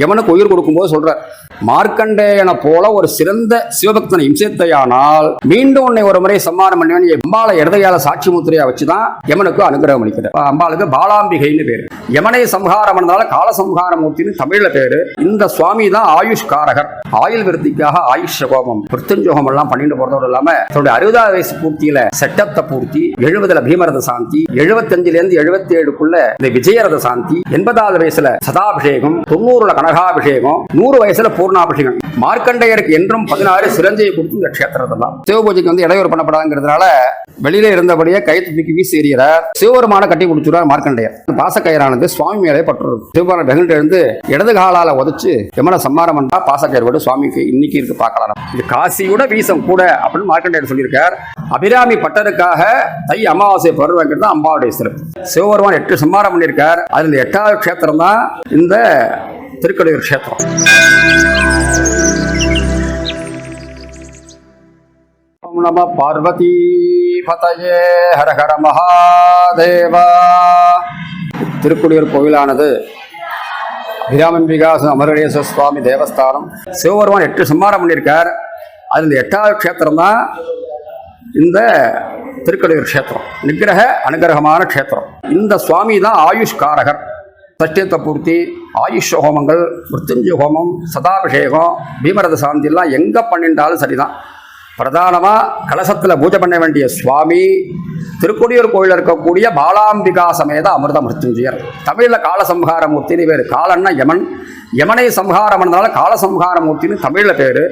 யமனுக்கு உயிர் கொடுக்கும்போது சொல்றார் மார்க்கண்டேயனை போல ஒரு சிறந்த சிவபக்தனை இம்சித்தையானால் மீண்டும் உன்னை ஒரு முறை சம்மானம் பண்ணுவேன். அம்பாளை இடதையால சாட்சி முத்திரையா வச்சுதான் யமனுக்கு அனுகிரகம் அளிக்கிறார். அம்பாளுக்கு பாலாம்பிகைன்னு பேரு. யமனை சம்ஹாரம் பண்ணதால கால சம்ஹார மூர்த்தின்னு தமிழ்ல பேரு. இந்த சுவாமி தான் ஆயுஷ் காரகர் ஆயுள் விருத்திக்காக ஆயுஷ் கோபம் மிருத்யுஞ்சோகம் எல்லாம் பண்ணிட்டு போறதோடு இல்லாம தன்னுடைய அறுபதாவது வயசு பூர்த்தியில செட்டப்த பூர்த்தி எழுபதுல பீமரத சாந்தி எழுபத்தஞ்சுல இருந்து எழுபத்தி ஏழுக்குள்ள இந்த விஜயரத சாந்தி எண்பதாவது வயசுல சதாபிஷேகம் தொண்ணூறுல கனகாபிஷேகம் நூறு வயசுல பூர்ணாபிஷேகம். மார்க்கண்டையருக்கு என்றும் பதினாறு சிரஞ்சையை கொடுத்து இந்த கஷேத்திரத்தெல்லாம் சிவபூஜைக்கு வந்து இடையூறு பண்ணப்படாதுங்கிறதுனால வெளியில இருந்தபடியே கை தூக்கி வீசி எறிகிறார். சிவபெருமான கட்டி குடிச்சுறார் மார்க்கண்டையர். பாசக்கயிறானது சுவாமி மேலே பற்றுறது சிவபெருமான வெகுண்டு எழுந்து இடது காலால உதச்சு எமன சம்மாரம் பண்ணா பாசக்கயிறு விட சுவாமிக்கு இன்னைக்கு இருக்கு பார்க்கலாம் இது காசியோட வீசம் கூட அப்படின்னு மார்க்கண்டையர் சொல்லியிருக்கார். அபிராமி பட்டருக்காக தை அமாவாசை பருவங்கிறது தான் அம்பாவுடைய சிறப்பு. சிவபெருமான் எட்டு சம்மாரம் பண்ணியிருக்கார். அதுல எட்டாவது கஷேத்திரம் தான் இந்த திருக்கடையூர் க்ஷேத்திரம். நம பார்வதி பதயே ஹரஹர மகாதேவா. திருக்குடியூர் கோவிலானது அபிராமன் விகாசம் அமரடேஸ்வர சுவாமி தேவஸ்தானம். சிவபெருமான் எட்டு சம்மாரம் பண்ணியிருக்கார். அதில் எட்டாவது க்ஷேத்திரம் தான் இந்த திருக்கடையூர் க்ஷேத்திரம். நிகிரக அனுகிரகமான க்ஷேத்திரம். இந்த சுவாமி தான் ஆயுஷ்காரகர். சஷ்டியத்தை பூர்த்தி ஆயுஷ் ஹோமங்கள் மிருத்யுஞ்சய ஹோமம் சதாபிஷேகம் பீமரத சாந்திலாம் எங்கே பண்ணிட்டாலும் சரிதான். பிரதானமாக கலசத்தில் பூஜை பண்ண வேண்டிய சுவாமி திருக்கொடியூர் கோயிலில் இருக்கக்கூடிய பாலாம்பிகா சமேத அமிர்த மிருத்யுஞ்சயர். தமிழில் காலசம்ஹாரமூர்த்தின்னு பேர். காலன்னா யமன். யமனை சம்ஹாரம் பண்ணதால காலசம்ஹாரமூர்த்தின்னு தமிழில் பேர்.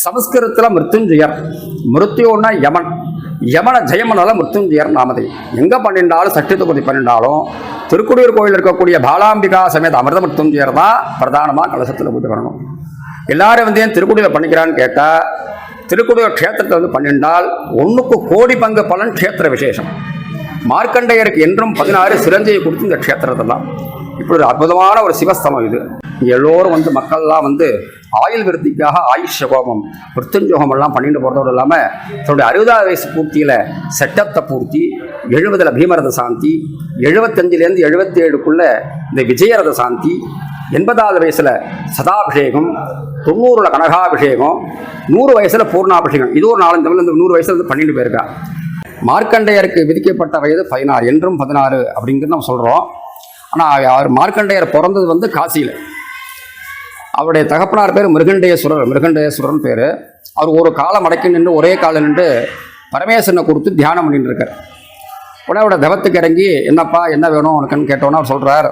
சமஸ்கிருதத்தில் மிருத்யுஞ்சயர். மிருத்யோன்னா யமன். யமன ஜெயமனால மிருத்யுஞ்சயர் நாமதை. எங்கே பண்ணிட்டாலும் சஷ்டித்து தொகுதி பண்ணிட்டாலும் திருக்குடியூர் கோயில் இருக்கக்கூடிய பாலாம்பிகா சமேத அமிர்த மிருத்யுஞ்சயர் தான் பிரதானமாக கலசத்தில் பூஜை பண்ணணும். எல்லாரும் வந்து ஏன் திருக்குடியில் பண்ணிக்கிறான்னு கேட்டால் திருக்குடியூர் க்ஷேத்திரத்தை வந்து பண்ணிண்டால் ஒன்றுக்கு கோடி பங்கு பலன் க்ஷேத்திர விசேஷம். மார்க்கண்டையருக்கு என்றும் பதினாறு சிரஞ்சையை கொடுத்து இந்த க்ஷேத்திரத்தெல்லாம். இப்படி ஒரு அற்புதமான ஒரு சிவஸ்தலம் இது. எல்லோரும் வந்து மக்கள்லாம் வந்து ஆயுள் விருத்திக்காக ஆயுஷ கோபம் மிருத்துஞ்சோகம் எல்லாம் பண்ணிட்டு போகிறதோடு இல்லாமல் தன்னுடைய அறுபதாவது வயசு பூர்த்தியில் செட்டப்த பூர்த்தி எழுபதில் பீமரத சாந்தி எழுபத்தஞ்சிலேருந்து எழுபத்தி ஏழுக்குள்ள இந்த விஜயரத சாந்தி எண்பதாவது வயசில் சதாபிஷேகம் தொண்ணூறில் கனகாபிஷேகம் நூறு வயசில் பூர்ணாபிஷேகம். இது ஒரு நாலஞ்சு தமிழ் இந்த நூறு வயசில் வந்து பண்ணிட்டு போயிருக்கா. மார்க்கண்டையருக்கு விதிக்கப்பட்ட வயது பதினாறு என்றும் பதினாறு அப்படிங்கிறது நம்ம சொல்கிறோம் ஆனால் அவர் மார்க்கண்டையர் பிறந்தது வந்து காசியில். அவருடைய தகப்பனார் பேர் மிருகண்டேஸ்வரர். மிருகண்டேஸ்வரன் பேர். அவர் ஒரு காலம் அடக்கி நின்று ஒரே காலம் நின்று பரமேஸ்வரனை கொடுத்து தியானம் பண்ணிட்டு இருக்கார். உடனே அவரோட தவத்துக்கு இறங்கி என்னப்பா என்ன வேணும் உனக்குன்னு? கேட்டோன்னே அவர் சொல்கிறார்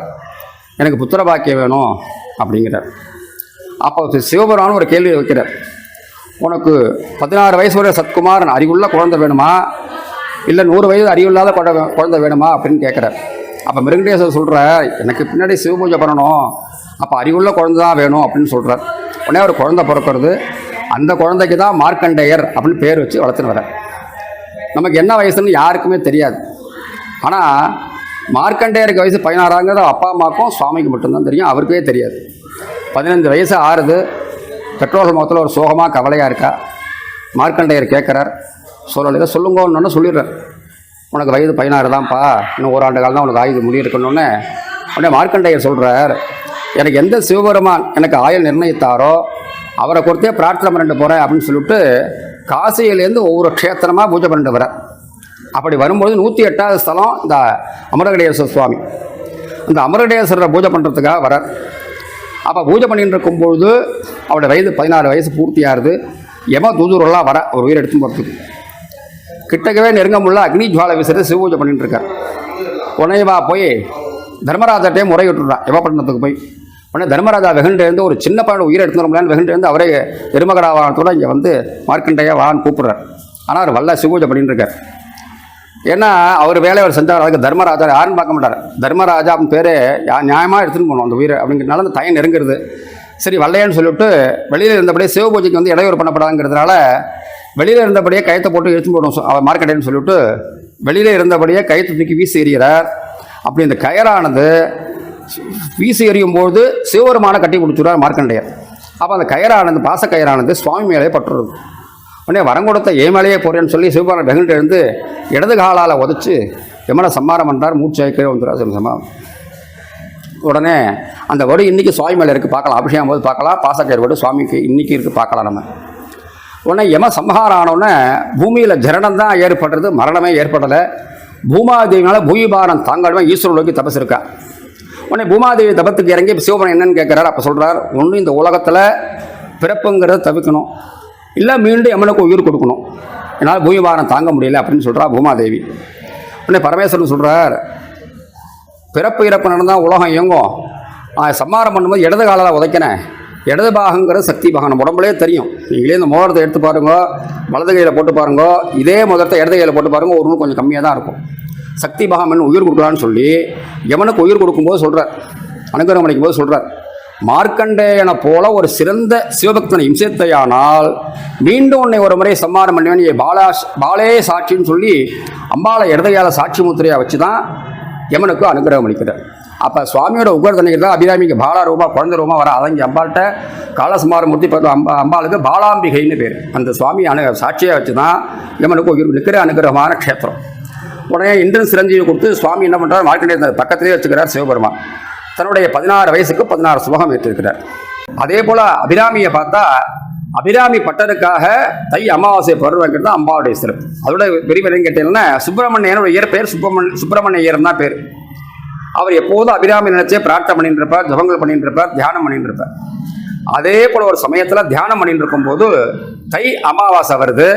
எனக்கு புத்திர பாக்கியம் வேணும் அப்படிங்கிறார். அப்போ சிவபெருமான் ஒரு கேள்வி வைக்கிறார். உனக்கு பதினாறு வயசு வரை சத்குமாரன் அறிவுள்ள குழந்தை வேணுமா? இல்லை நூறு வயது அறிவில்லாத குழந்தை வேணுமா? அப்படின்னு கேட்குறார். அப்போ மிருகண்டேஸ்வரர் சொல்கிறார் எனக்கு பின்னாடி சிவபூஜை பண்ணணும். அப்போ அறிவுள்ள குழந்தை தான் வேணும் அப்படின்னு சொல்கிறார் உடனே ஒரு குழந்தை பிறக்கிறது. அந்த குழந்தைக்கு தான் மார்க்கண்டேயர் அப்படின்னு பேர் வச்சு வளர்த்துன்னு வர நமக்கு என்ன வயசுன்னு யாருக்குமே தெரியாது. ஆனால் மார்க்கண்டேயருக்கு வயசு பதினாறாங்கிறது அப்பா அம்மாக்கும் சுவாமிக்கு மட்டும்தான் தெரியும். அவருக்கே தெரியாது. பதினஞ்சு வயசு ஆறுது. பெட்ரோல் முகத்தில் ஒரு சோகமாக கவலையாக இருக்கா? மார்க்கண்டேயர் கேட்குறார். சொல்லலை சொல்லுங்க சொல்லுங்கன்னு சொல்லிடுறார். உனக்கு வயது பதினாறு தான்ப்பா. இன்னும் ஓராண்டு காலம் தான் உனக்கு ஆயுது முடியிருக்கணும்னு. உடனே மார்க்கண்டையர் சொல்கிறார் எனக்கு எந்த சிவபெருமான் எனக்கு ஆயுள் நிர்ணயித்தாரோ அவரை கொடுத்தே பிரார்த்தனை பண்ணிட்டு போகிறேன் அப்படின்னு சொல்லிட்டு காசியிலேருந்து ஒவ்வொரு க்ஷேத்திரமாக பூஜை பண்ணிட்டு வரேன் அப்படி வரும்பொழுது நூற்றி எட்டாவது ஸ்தலம் இந்த அமரகடேஸ்வர சுவாமி. இந்த அமரகடேஸ்வரரை பூஜை பண்ணுறதுக்காக வரார் அப்போ பூஜை பண்ணிட்டு இருக்கும்பொழுது அவருடைய வயது பதினாறு வயசு பூர்த்தியாகுது. எம தூதுரெல்லாம் வர ஒரு உயிர் எடுத்து போகிறதுக்கு கிட்டக்கவே நெருங்க முடியல அக்னி ஜுவாலை விசிறு சிவபூஜை பண்ணிட்டு இருக்கார். உடனே வா போய் தர்மராஜாட்டே முறையிட்டுறான் யமப்பட்டினத்துக்கு போய். உடனே தர்மராஜா வெகுண்டேருந்து ஒரு சின்ன பையன் உயிரை எடுத்து வெகுண்டேருந்து வெகுண்டு இருந்து அவரே எருமகடாவானத்தோட இங்கே வந்து மார்க்கண்டையா வான்னு கூப்பிடுறார். ஆனால் அவர் வல்ல சிவபூஜை பண்ணிட்டு இருக்கார். ஏன்னா அவர் வேலையை அவர் செஞ்சார். அதுக்கு தர்மராஜா யாருன்னு பார்க்க மாட்டார். தர்மராஜா அப்படின்னு பேர் நியாயமாக எடுத்துன்னு போகணும் அந்த உயிரை. அப்படிங்கிறதுனால அந்த தயம் நெருங்குறது. சரி வல்லையன்னு சொல்லிவிட்டு வெளியில் இருந்தபடியே சிவபூஜைக்கு வந்து இடையூறு பண்ணப்படாதுங்கிறதுனால வெளியில் இருந்தபடியே கயத்தை போட்டு எடுத்துன்னு போடணும் அவர் மார்க்கெட்டேன்னு சொல்லிவிட்டு வெளியில் இருந்தபடியே கயத்தை தூக்கி வீசி எறிகிறார். அப்படி இந்த கயரானது வீசி எறியும் போது சிவபெருமான கட்டி கொடுத்துருவார் மார்க்கண்டையர். அப்போ அந்த கயரானது பாச கயரானது சுவாமி மேலே பட்டுறது உடனே வரம் கொடுத்த ஏ மேலேயே போறேன்னு சொல்லி சிவபாரன் வெகுண்டு எழுந்து இடது காலால் உதச்சி எம்மனை சம்மாரம் பண்ணுறார் மூச்சு கீழே வந்துடுறார் சம்மா உடனே அந்த வடு இன்னைக்கு சுவாமி மேலே இருக்குது பார்க்கலாம். அபிஷேகம் போது பார்க்கலாம். பாசக்கயிறு வடு சுவாமிக்கு இன்றைக்கி இருக்குது பார்க்கலாம் நம்ம. உடனே யம சம்ஹாரம் ஆனோடனே பூமியில் ஜரணம் தான் ஏற்படுறது மரணமே ஏற்படலை. பூமாதேவினால பூமிபாரம் தாங்கடமே ஈஸ்வரன் நோக்கி தபஸ் இருக்கா உடனே பூமாதேவி தபத்துக்கு இறங்கி இப்ப சிவபுரம் என்னன்னு கேட்குறாரு. அப்போ சொல்கிறார் ஒன்று இந்த உலகத்தில் பிறப்புங்கிறத தவிர்க்கணும். இல்லை மீண்டும் யமனுக்கு உயிர் கொடுக்கணும். என்னால் பூமிபாரம் தாங்க முடியல அப்படின்னு சொல்கிறா பூமாதேவி. உடனே பரமேஸ்வரன் சொல்கிறார் பிறப்பு இறப்பு நடந்தால் உலகம் இயங்கும். சம்மாரம் பண்ணும்போது இடது காலால் உதைக்கினேன் இடது பாகங்கிறது சக்தி பாகம். நம்ம உடம்புலே தெரியும். நீங்களே இந்த மோதிரத்தை எடுத்து பாருங்க வலது கையில் போட்டு பாருங்க இதே மோதிரத்தை இடது கையில் போட்டு பாருங்க ஒரு நூல் கொஞ்சம் கம்மியாக தான் இருக்கும். சக்தி பாகம் உயிர் கொடுக்கலான்னு சொல்லி எவனுக்கு உயிர் கொடுக்கும்போது சொல்கிறார் அனுகிரகம் அளிக்கும் போது சொல்கிறார் மார்க்கண்டேயனை போல ஒரு சிறந்த சிவபக்தனை இம்சத்தையானால் மீண்டும் உன்னை ஒரு முறை சம்மாரம் பண்ணுவேன் பாலா பாலே சாட்சின்னு சொல்லி அம்பாளை இடதையால சாட்சி முத்திரையாக வச்சு தான் யமனுக்கு அனுகிரகம் அளிக்கிறார். அப்போ சுவாமியோட உக்ரதனைக்கு தான் அபிராமிக்கு பாலா ரூபா குழந்த ரூபா வர அதங்கி அம்பாள்கிட்ட காலசமாரமூர்த்தி பார்த்து அம்பா அம்பாளுக்கு பாலாம்பிகைன்னு பேர். அந்த சுவாமி அனு சாட்சியாக வச்சு தான் யமனுக்கு உயிர் நிற்கிற அனுகிரகமான க்ஷேத்திரம். உடனே இந்திரன் சிரஞ்சீவி கொடுத்து சுவாமி என்ன பண்ணுறார் வாழ்க்கையில் பக்கத்திலே வச்சுக்கிறார் சிவபெருமான். தன்னுடைய பதினாறு வயசுக்கு பதினாறு சுபகம் ஏற்றிருக்கிறார். அதே போல் அபிராமியை பார்த்தா அபிராமி பட்டருக்காக தை அமாவாசை பருவங்கிறது தான் அம்பாவுடைய சிறப்பு. அதோட விரிவரையும் கேட்டீங்கன்னா சுப்பிரமணியனோட இயற்பெயர் சுப்பிரமண் சுப்பிரமணியர் தான் பேர். அவர் எப்போதும் அபிராமி நினைச்சே பிரார்த்தனை பண்ணிட்டு இருப்பார் ஜபங்கள் பண்ணிட்டு இருப்பார் தியானம் பண்ணிட்டு இருப்பார். அதே போல ஒரு சமயத்தில் தியானம் பண்ணிட்டு இருக்கும்போது தை அமாவாசை வருது.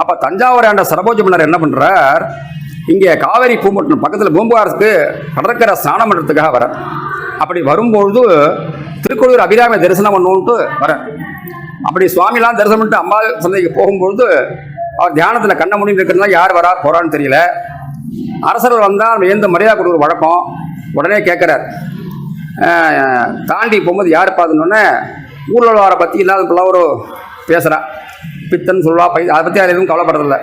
அப்போ தஞ்சாவூர் ஆண்ட சரபோஜ மன்னர் என்ன பண்ணுறார் இங்கே காவேரி பூம்பட்டினம் பக்கத்தில் பூம்புகாரத்துக்கு கடற்கரை ஸ்நானம் பண்ணுறதுக்காக வரேன் அப்படி வரும்பொழுது திருக்கோளூர் அபிராமி தரிசனம் பண்ணுவோன்ட்டு வரேன் அப்படி சுவாமிலாம் தரிசனம் பண்ணிட்டு அம்பாள் சந்தைக்கு போகும்பொழுது அவர் தியானத்தில் கண்ண முடிந்து இருக்கிறதுனால யார் வரா போறான்னு தெரியல. அரசர்கள் வந்தால் எந்த மரியாதை கொடுக்குற வழக்கம்? உடனே கேட்குறார் தாண்டி போகும்போது யார் பார்த்துன்னொன்னே ஊரில் உள்ளவரை பற்றி இல்லாத பிள்ளை ஒரு பேசுகிறா பித்தன் சொல்வா பை அதை பற்றி அதில் எதுவும் கவலைப்படுறதில்ல.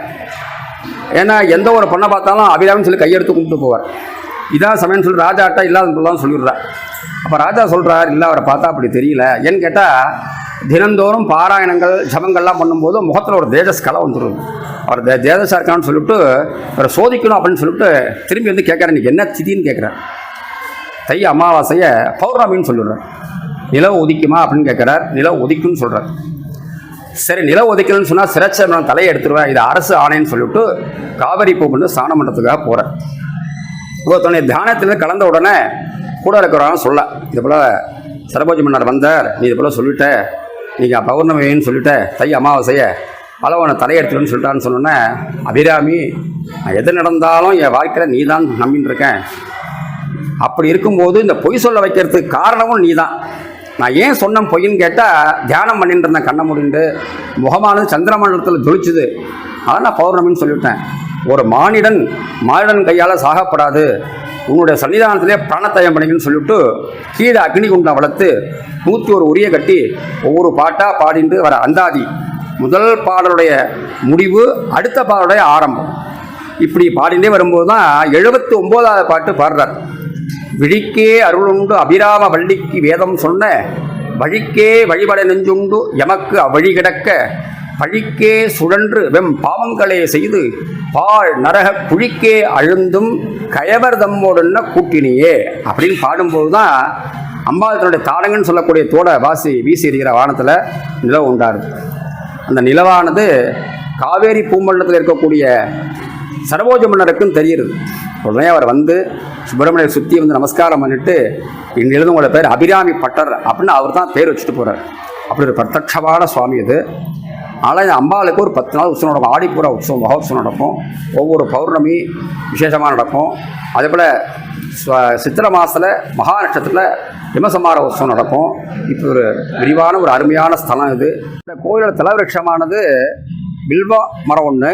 ஏன்னா எந்த ஒரு பொண்ணை பார்த்தாலும் அபிராமின்னு சொல்லி கையெடுத்து கும்பிட்டு போவார். இதான் சமயம் சொல்லி ராஜாட்டா இல்லாத பிள்ளைன்னு சொல்லிடுறா. அப்போ ராஜா சொல்கிறார் இல்லை அவரை பார்த்தா அப்படி தெரியல. ஏன்னு கேட்டால் தினந்தோறும் பாராயணங்கள் ஜபங்கள்லாம் பண்ணும்போது முகத்தில் ஒரு தேஜஸ் கலை வந்துடும் அவர் தே தேஜஸாக இருக்கான்னு சொல்லிட்டு அவரை சோதிக்கணும் அப்படின்னு சொல்லிட்டு திரும்பி வந்து கேட்குறேன் இன்றைக்கி என்ன திதின்னு கேட்குறேன் தை அமாவாசையை பௌர்ணமின்னு சொல்லிடுறேன் நிலவு உதிக்குமா? அப்படின்னு கேட்குறார். நிலவு உதிக்கும்னு சொல்கிறார் சரி நில ஒதுக்கலன்னு சொன்னால் சிறைச்ச நான் தலையை எடுத்துருவேன். இது அரசு ஆணைன்னு சொல்லிவிட்டு காவிரி பூ கொண்டு ஸ்நானம் பண்ணுறதுக்காக போகிறேன் ஒருத்தனுடைய தியானத்திலேருந்து கலந்த உடனே கூட இருக்கிறவங்க சொல்ல இது போல் சரபோஜி மன்னர் வந்தார். நீ இது போல் சொல்லிட்ட. நீங்கள் பௌர்ணமின்னு சொல்லிட்ட தை அமாவாசையை பலவனை தலையெடுத்துருன்னு சொல்லிட்டான்னு சொன்னோன்னே அபிராமி நான் எது நடந்தாலும் என் வாழ்க்கையில் நீ தான் நம்பின்னு இருக்கேன். அப்படி இருக்கும்போது இந்த பொய் சொல்ல வைக்கிறதுக்கு காரணமும் நீ தான் நான் ஏன் சொன்னேன் பொய்ன்னு கேட்டால் தியானம் பண்ணிட்டு இருந்தேன் கண்ணை முடிண்டு. முகமானது சந்திரமண்டலத்தில் ஜொலிச்சுது. அதான் நான் பௌர்ணமின்னு சொல்லிவிட்டேன் ஒரு மானிடன் மானிடன் கையால் சாகப்படாது. உன்னுடைய சன்னிதானத்திலே பிராணத்தயம் பண்ணிக்கணும்னு சொல்லிவிட்டு கீழே அக்னி குண்டை வளர்த்து நூற்றி ஒரு உரிய கட்டி ஒவ்வொரு பாட்டாக பாடிட்டு வர அந்தாதி. முதல் பாடலுடைய முடிவு அடுத்த பாடலுடைய ஆரம்பம். இப்படி பாடிண்டே வரும்போது தான் எழுபத்தி ஒம்போதாவது பாட்டு பாடுறார். விழிக்கே அருளுண்டு அபிராம வள்ளிக்கு வேதம் சொன்ன வழிக்கே வழிபட நெஞ்சுண்டு எமக்கு அவ்வழி கிடக்க பழிக்கே சுழன்று வெம் பாவங்களே செய்து பாழ் நரக குழிக்கே அழுந்தும் கயவர் தம்மோடுன்ன கூட்டினியே? அப்படின்னு பாடும்போது தான் அம்பாள் தன்னுடைய தாடங்கன்னு சொல்லக்கூடிய தோட வாசி வீசி இருக்கிற வானத்தில் நிலவு உண்டாருது அந்த நிலவானது காவேரி பூமண்டலத்தில் இருக்கக்கூடிய சரபோஜ மன்னருக்கும் தெரியுது. உடனே அவர் வந்து சுப்பிரமணியை சுற்றி வந்து நமஸ்காரம் பண்ணிட்டு இன்று உங்களோட பேர் அபிராமி பட்டர் அப்படின்னு அவர் தான் பேர் வச்சுட்டு போகிறார் அப்படி ஒரு பிரத்யட்சமான சுவாமி இது ஆனால் இந்த அம்பாளுக்கு ஒரு பத்து நாள் உற்சவம் நடக்கும். ஆடிப்புற உற்சவம் மகோத்சவம் நடக்கும். ஒவ்வொரு பௌர்ணமி விசேஷமாக நடக்கும். அதே போல் சித்திரை மாதத்தில் மகா நட்சத்திரத்தில் விமசமார உற்சவம் நடக்கும். இப்போ ஒரு விரிவான ஒரு அருமையான ஸ்தலம் இது. இந்த கோயிலோட தலவிருட்சமானது பில்வா மரம் ஒன்று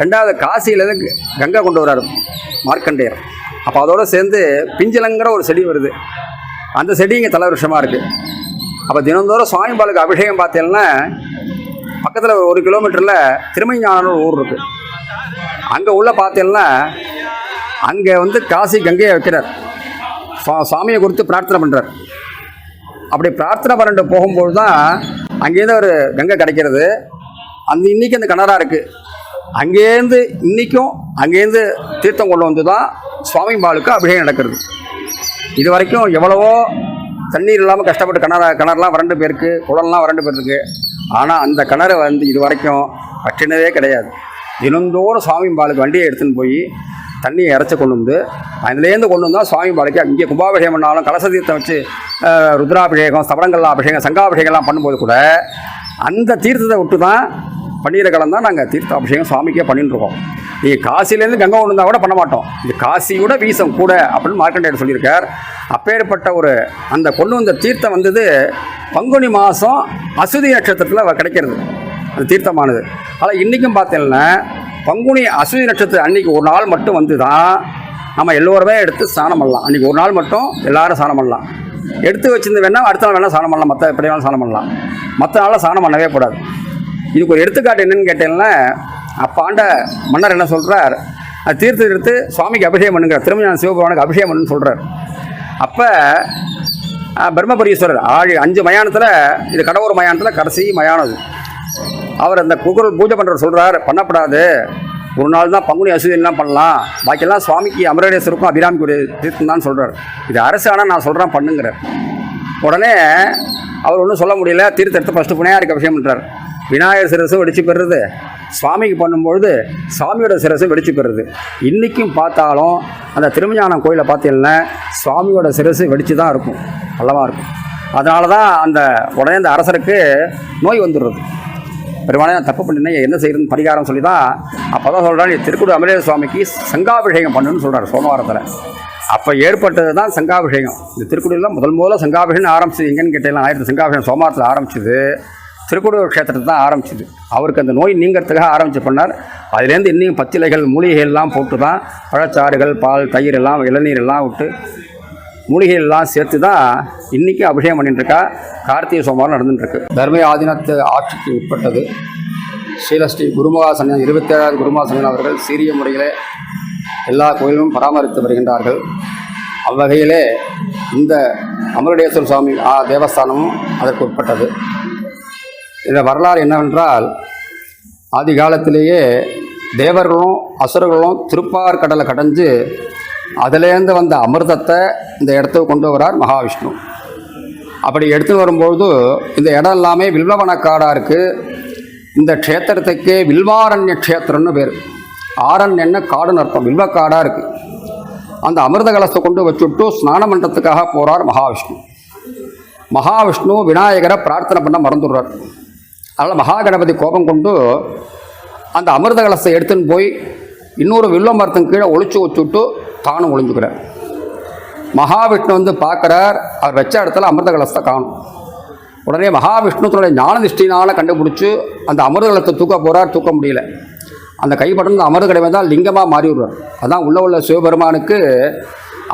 ரெண்டாவது காசியிலேருந்து கங்கை கொண்டு வர்றார் மார்க்கண்டேயர். அப்போ அதோடு சேர்ந்து பிஞ்சலங்கிற ஒரு செடி வருது. அந்த செடி இங்கே தலவிருஷமாக இருக்குது அப்போ தினந்தோறும் சுவாமிபாலுக்கு அபிஷேகம் பார்த்தீங்கன்னா பக்கத்தில் ஒரு கிலோமீட்டரில் திருமஞானூர் ஊர் இருக்குது அங்கே உள்ள பார்த்தீங்கன்னா அங்கே வந்து காசி கங்கையை வைக்கிறார். சா சுவாமியை குறித்து பிரார்த்தனை பண்ணுறார் அப்படி பிரார்த்தனை பண்ணிட்டு போகும்போது தான் அங்கேருந்து ஒரு கங்கை கிடைக்கிறது. அந்த இன்றைக்கி அந்த கிணறா இருக்குது அங்கேருந்து இன்றைக்கும் அங்கேருந்து தீர்த்தம் கொண்டு வந்து தான் சுவாமி பாலுக்கு அபிஷேகம் நடக்கிறது. இது வரைக்கும் எவ்வளவோ தண்ணீர் இல்லாமல் கஷ்டப்பட்டு கிணறு கிணறுலாம் வறண்டு போயிருக்கு குளம்லாம் வறண்டு போயிருக்கு. ஆனால் அந்த கிணறு வந்து இது வரைக்கும் வற்றினதே கிடையாது. தினந்தோறும் சுவாமி பாலுக்கு வண்டியை எடுத்துன்னு போய் தண்ணியை இறச்சி கொண்டு வந்து அதுலேருந்து கொண்டு வந்தால் சுவாமி பாலுக்கு இங்கே கும்பாபிஷேகம் பண்ணாலும் கலச தீர்த்தம் வச்சு ருத்ராபிஷேகம் சபரங்கல்லா அபிஷேகம் சங்காபிஷேகம்லாம் பண்ணும்போது கூட அந்த தீர்த்தத்தை விட்டு தான் பன்னீரை கலந்தான் நாங்கள் தீர்த்த அபிஷேகம் சுவாமிக்கே பண்ணிட்டுருக்கோம் நீ காசிலேருந்து கங்கை கொண்டு கூட பண்ண மாட்டோம். இது காசியோட வீசம் கூட அப்படின்னு மார்க்கண்டேயர் சொல்லியிருக்கார். அப்பேற்பட்ட ஒரு அந்த கொண்டு வந்த தீர்த்தம் வந்தது பங்குனி மாதம் அசுதி நட்சத்திரத்தில் கிடைக்கிறது. அந்த தீர்த்தமானது. ஆனால் இன்றைக்கும் பார்த்தீங்கன்னா பங்குனி அசுதி நட்சத்திரம் அன்னைக்கு ஒரு நாள் மட்டும் வந்து தான் நம்ம எல்லோருமே எடுத்து ஸ்நானம் பண்ணலாம். அன்றைக்கி ஒரு நாள் மட்டும் எல்லாரும் ஸ்நானம் பண்ணலாம். எடுத்து வச்சிருந்து வேணால் அடுத்த நாள் வேணால் ஸ்நானம் பண்ணலாம். மற்ற எப்படி வேணாலும் ஸ்நானம் பண்ணலாம். மற்ற நாளில் ஸ்நானம் பண்ணவே கூடாது. இதுக்கு ஒரு எடுத்துக்காட்டு என்னென்னு கேட்டீங்கன்னா அப்போ ஆண்ட மன்னர் என்ன சொல்கிறார் அது தீர்த்து எடுத்து சுவாமிக்கு அபிஷேகம் பண்ணுங்க திருமஞான சிவபெருமானுக்கு அபிஷேகம் பண்ணுன்னு சொல்கிறார் அப்போ பிரம்மபுரீஸ்வரர் ஆழி அஞ்சு மயானத்தில் இது கடவுர் மயானத்தில் கடைசி மயானம் இது அவர் அந்த குகுரல் பூஜை பண்ணுறவர் சொல்கிறார் பண்ணப்படாது. ஒரு நாள் தான் பங்குனி அசுதியெல்லாம் பண்ணலாம். பாக்கியெல்லாம் சுவாமிக்கு அமரேஸ்வருக்கும் அபிராமிக்குரிய தீர்த்தம் தான் சொல்கிறார் இது அரசு ஆனால் நான் சொல்கிறேன் பண்ணுங்கிறார். உடனே அவர் ஒன்றும் சொல்ல முடியல தீர்த்த எடுத்து ஃபஸ்ட்டு புனையாருக்கு அபிஷேகம் பண்ணுறார் விநாயகர் சிரசும் வெடிச்சு பெறுறது. சுவாமிக்கு பண்ணும்பொழுது சுவாமியோட சிரசு வெடிச்சு பெறுது. இன்றைக்கும் பார்த்தாலும் அந்த திருமஞானம் கோயிலை பார்த்தீங்கன்னா சுவாமியோட சிரசு வெடிச்சு தான் இருக்கும். நல்லமாக இருக்கும். அதனால தான் அந்த உடனே அந்த அரசருக்கு நோய் வந்துடுறது. பெருமானே நான் தப்பு பண்ணினேன் என்ன செய்யறதுன்னு பரிகாரம் சொல்லி தான் அப்போ தான் சொல்கிறான் நீ திருக்குடு அமலேஸ்வர சுவாமிக்கு சங்காபிஷேகம் பண்ணுன்னு சொல்கிறார் சோமவாரத்தில். அப்போ ஏற்பட்டது தான் சங்காபிஷேகம். இந்த திருக்குடியில் முதல் முதல்ல சங்காபிஷேகம் ஆரம்பிச்சது எங்கன்னு கேட்டீங்கன்னா ஆயிரத்தி சங்காபிஷேகம் சோமவாரத்தில் ஆரம்பிச்சது. திருக்குடூர் க்ஷேத்திரத்தை தான் ஆரம்பிச்சிது. அவருக்கு அந்த நோய் நீங்கிறதுக்காக ஆரம்பிச்சு பண்ணார். அதுலேருந்து இன்னும் பச்சிலைகள் மூலிகைகள்லாம் போட்டு தான் பழச்சாறுகள் பால் தயிர் எல்லாம் இளநீர் எல்லாம் விட்டு மூலிகைகள்லாம் சேர்த்து தான் இன்றைக்கி அபிஷேகம் பண்ணிட்டுருக்கா கார்த்திகை சோமவாரம் நடந்துட்டுருக்கு. தர்மய தர்ம ஆதீனத்து ஆட்சிக்கு உட்பட்டது. ஸ்ரீலஸ்ரீ குருமகா இருபத்தேழாவது குருமகா அவர்கள் சீரிய முறையிலே எல்லா கோயிலும் பராமரித்து வருகின்றார்கள். அவ்வகையிலே இந்த அமருடேஸ்வர சுவாமி ஆ, தேவஸ்தானமும் அதற்கு உட்பட்டது. இந்த வரலாறு என்னவென்றால் ஆதி காலத்திலேயே தேவர்களும் அசுரர்களும் திருப்பார் கடலை கடைஞ்சு அதிலேருந்து வந்த அமிர்தத்தை இந்த இடத்துக்கு கொண்டு வரார் மகாவிஷ்ணு. அப்படி எடுத்துன்னு வரும்பொழுது இந்த இடம் எல்லாமே வில்வவனக்காடாக இருக்குது இந்த க்ஷேத்திரத்துக்கு வில்வாரண்ய க்ஷேத்திரம்னு பேர். ஆரண்யன்னு காடுன்னு அர்த்தம் வில்வக்காடாக இருக்குது அந்த அமிர்த கலசத்தை கொண்டு வச்சுட்டு ஸ்நானம் பண்ணுறதுக்காக போகிறார் மகாவிஷ்ணு. மகாவிஷ்ணு விநாயகரை பிரார்த்தனை பண்ண மறந்துடுறார். அதனால் மகா கணபதி கோபம் கொண்டு அந்த அமிர்த கலசத்தை எடுத்துன்னு போய் இன்னொரு வில்ல மரத்தின் கீழே ஒழிச்சு வச்சுட்டு தானும் ஒளிஞ்சுக்கிறார். மகாவிஷ்ணு வந்து பார்க்குறார் அவர் வச்ச இடத்துல அமிர்த கலசத்தை காணும். உடனே மகாவிஷ்ணு தன்னுடைய ஞான திருஷ்டினால் கண்டுபிடிச்சி அந்த அமிர்த கலத்தை தூக்க போகிறார் தூக்க முடியல. அந்த கைப்படர்ந்து அமிர்த கடமை தான் லிங்கமாக மாறி விடுவார் அதான் உள்ள உள்ள சிவபெருமானுக்கு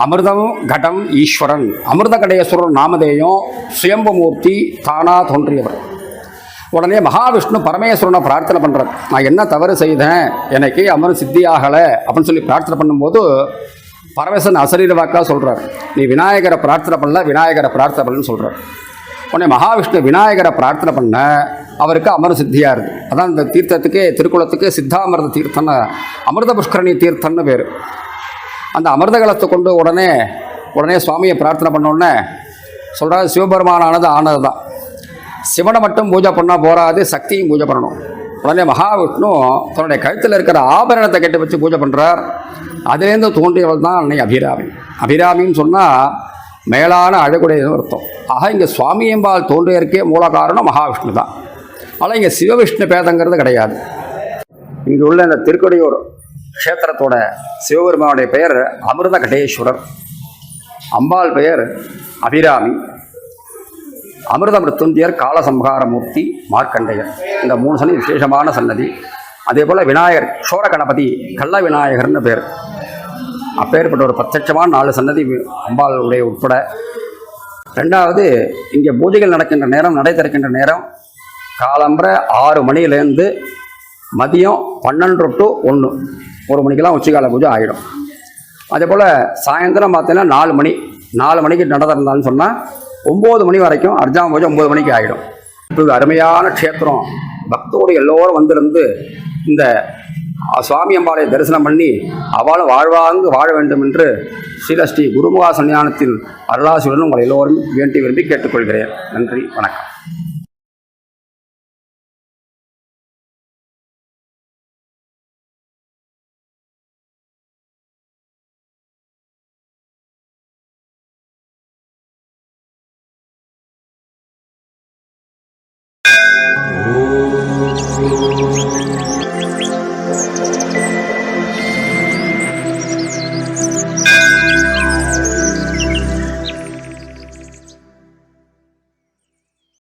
அமிர்தம் கடம் ஈஸ்வரன். அமிர்த கடேஸ்வரன் நாமதேயம் சுயம்பமூர்த்தி தானா தோன்றியவர். உடனே மகாவிஷ்ணு பரமேஸ்வரனை பிரார்த்தனை பண்ணுறார் நான் என்ன தவறு செய்தேன்? எனக்கு அமரம் சித்தியாகலை? அப்படின்னு சொல்லி பிரார்த்தனை பண்ணும்போது பரமேஸ்வரன் அசரீர வாக்கா சொல்கிறார் நீ விநாயகரை பிரார்த்தனை பண்ணல விநாயகரை பிரார்த்தனை பண்ணுன்னு சொல்கிறார் உடனே மகாவிஷ்ணு விநாயகரை பிரார்த்தனை பண்ண அவருக்கு அமர சித்தியாக இருக்குது அதான் இந்த தீர்த்தத்துக்கு திருக்குளத்துக்கு சித்தாமிரத தீர்த்தம்னு அமிர்த புஷ்கரணி தீர்த்தம்னு பேர். அந்த அமிர்த கலத்தை கொண்டு உடனே உடனே சுவாமியை பிரார்த்தனை பண்ணோடனே சொல்கிறார் சொல்கிறாரு சிவபெருமானானது ஆனது தான் சிவனை மட்டும் பூஜை பண்ணால் போராது சக்தியும் பூஜை பண்ணணும். உடனே மகாவிஷ்ணு தன்னுடைய கழுத்தில் இருக்கிற ஆபரணத்தை கட்டி வச்சு பூஜை பண்ணுறார் அதுலேருந்து தோன்றியவள் தான் அன்னை அபிராமி. அபிராமின்னு சொன்னால் மேலான அழகுடையதுன்னு அர்த்தம். ஆக இங்கே சுவாமியம்பால் தோன்றியதற்கே மூல காரணம் மகாவிஷ்ணு தான். ஆனால் இங்கே சிவவிஷ்ணு பேதங்கிறது கிடையாது. இங்கே உள்ள இந்த திருக்கடையூர் க்ஷேத்திரத்தோட சிவபெருமானுடைய பெயர் அமிர்த கடேஸ்வரர் அம்பாள் பெயர் அபிராமி. அமிர்த மிருத்துஞ்சயர் காலசம்ஹாரமூர்த்தி மார்க்கண்டையர். இந்த மூணு சன்னதி விசேஷமான சன்னதி. அதே போல் விநாயகர் சோழ கணபதி கள்ள விநாயகர்னு பேர். அப்பேற்பட்ட ஒரு பிரத்யட்சமான நாலு சன்னதி வி- அம்பாள் உடைய உட்பட. ரெண்டாவது இங்கே பூஜைகள் நடக்கின்ற நேரம் நடை திறக்கின்ற நேரம் காலம்பர ஆறு மணிலேருந்து மதியம் பன்னெண்டு டு ஒன்று ஒரு மணிக்கெல்லாம் உச்சிகால பூஜை ஆகிடும் அதே போல் சாயந்தரம் பார்த்தீங்கன்னா நாலு மணி. நாலு மணிக்கு நட திறந்தான்னு சொன்னால் ஒம்பது மணி வரைக்கும் அர்ஜாம பூஜை ஒம்பது மணிக்கு ஆகிடும். இப்போ அருமையான க்ஷேத்திரம். பக்தோடு எல்லோரும் வந்திருந்து இந்த சுவாமி அம்பாளை தரிசனம் பண்ணி அவளும் வாழ்வாங்கு வாழ வேண்டும் என்று ஸ்ரீலஸ்ரீ குருமுகா சன்னியானத்தின் அருளாசியுடன் உங்கள் எல்லோரும் வேண்டி விரும்பி கேட்டுக்கொள்கிறேன். நன்றி வணக்கம்.